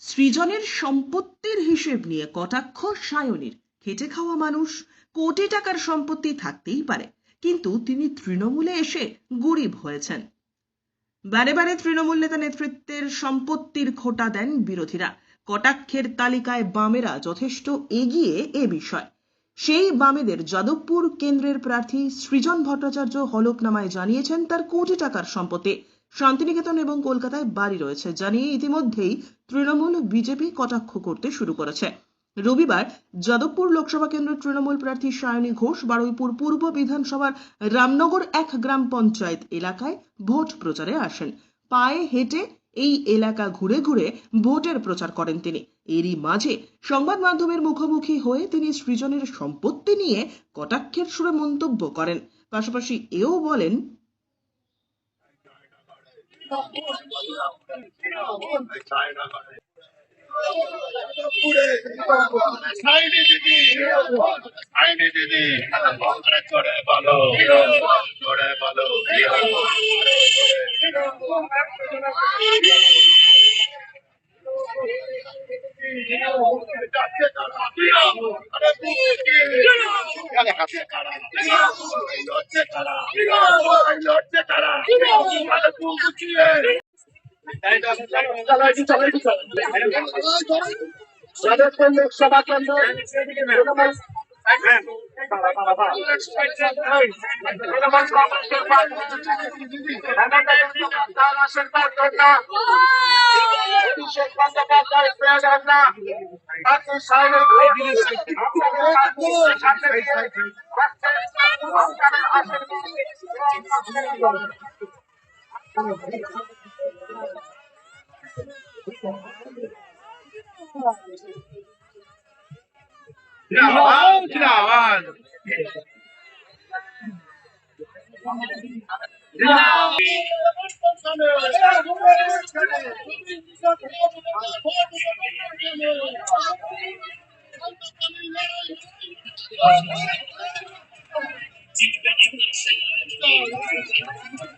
সৃজনের সম্পত্তির হিসেব নিয়ে কটাক্ষ সায়নীর। খেটে খাওয়া মানুষ কোটি টাকার সম্পত্তি থাকতেই পারে, কিন্তু তিনি তৃণমূলে এসে গরিব হয়েছেন। বারে বারে তৃণমূল নেতা নেতৃত্বের সম্পত্তির খোটা দেন বিরোধীরা। কটাক্ষের তালিকায় বামেরা যথেষ্ট এগিয়ে এ বিষয়। সেই বামেদের যাদবপুর কেন্দ্রের প্রার্থী সৃজন ভট্টাচার্য হলফনামায় জানিয়েছেন তার কোটি টাকার সম্পত্তি। শান্তিনিকেতন এবং কলকাতায় বাড়ি রয়েছে জানিয়ে ইতিমধ্যেই তৃণমূল বিজেপি কটাক্ষ করতে শুরু করেছে। রবিবার যাদবপুর লোকসভা কেন্দ্রের তৃণমূল প্রার্থী সায়নী ঘোষ বারুইপুর পূর্ব বিধানসভার রামনগর এক গ্রাম পঞ্চায়েত এলাকায় ভোট প্রচারে আসেন। পায়ে হেঁটে এই এলাকা ঘুরে ঘুরে ভোটের প্রচার করেন তিনি। এরই মাঝে সংবাদ মাধ্যমের মুখোমুখি হয়ে তিনি সৃজনের সম্পত্তি নিয়ে কটাক্ষের সুরে মন্তব্য করেন। পাশাপাশি এও বলেন দিদি চড়ে বলো চড়ে বলো আরে আরে কারা তারা লড়ছে যাদবপুর লোকসভা কেন্দ্র Trinamool Trinamool Tiraban, tiraban. Thank.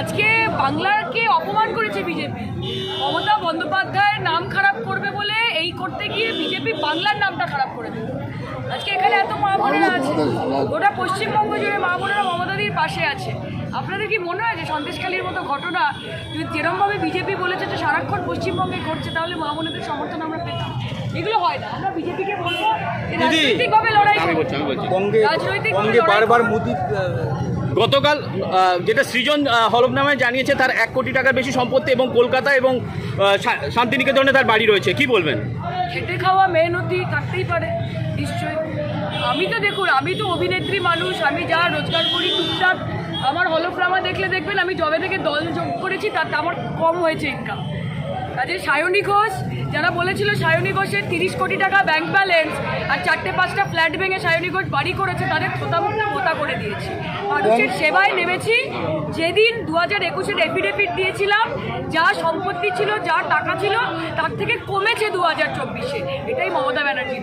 আজকে বাংলাকে অপমান করেছে বিজেপি। মমতা বন্দ্যোপাধ্যায়ের নাম খারাপ করবে বলে বিজেপি বাংলার নামটা খারাপ করে দেবে আজকে এখানে এত মা বোনেরা আছে। গোটা পশ্চিমবঙ্গ জুড়ে মা বোনেরা মমতাদির পাশে আছে। আপনাদের কি মনে হয় যে সন্দেশখালীর মতো ঘটনা যদি যেরমভাবে বিজেপি বলেছে যে সারাক্ষণ পশ্চিমবঙ্গে ঘটছে তাহলে মা বোনেদের সমর্থন আমরা পেতাম? এগুলো হয় না। আমরা বিজেপিকে বলব যে রাজনৈতিকভাবে লড়াই রাজনৈতিক বারবার মোদি গতকাল যেটা সৃজন হলফনামায় জানিয়েছে, তার এক কোটি টাকার বেশি সম্পত্তি এবং কলকাতা এবং শান্তিনিকেতনে তার বাড়ি রয়েছে। কি বলবেন? খেটে খাওয়া মেহনতি থাকতেই পারে, নিশ্চয়ই। আমি তো দেখুন, আমি তো অভিনেত্রী মানুষ, আমি যা রোজগার করি টুকটাক, আমার হলফনামা দেখলে দেখবেন, আমি জবে থেকে দল যোগ করেছি তাতে আমার কম হয়েছে ইনকাম কাজে সায়নী ঘোষ যারা বলেছিল সায়নী ঘোষের তিরিশ কোটি টাকা ব্যাংক ব্যালেন্স আর চারটে পাঁচটা ফ্ল্যাট ভেঙে সায়নী ঘোষ বাড়ি করেছে তাদের খোতামুক্ত ভোতা করে দিয়েছি। মানুষের সেবায় নেমেছি যেদিন দু হাজার একুশের এফিডেভিট দিয়েছিলাম যা সম্পত্তি ছিল যা টাকা ছিল তার থেকে কমেছে দু হাজার চব্বিশে। এটাই মমতা ব্যানার্জির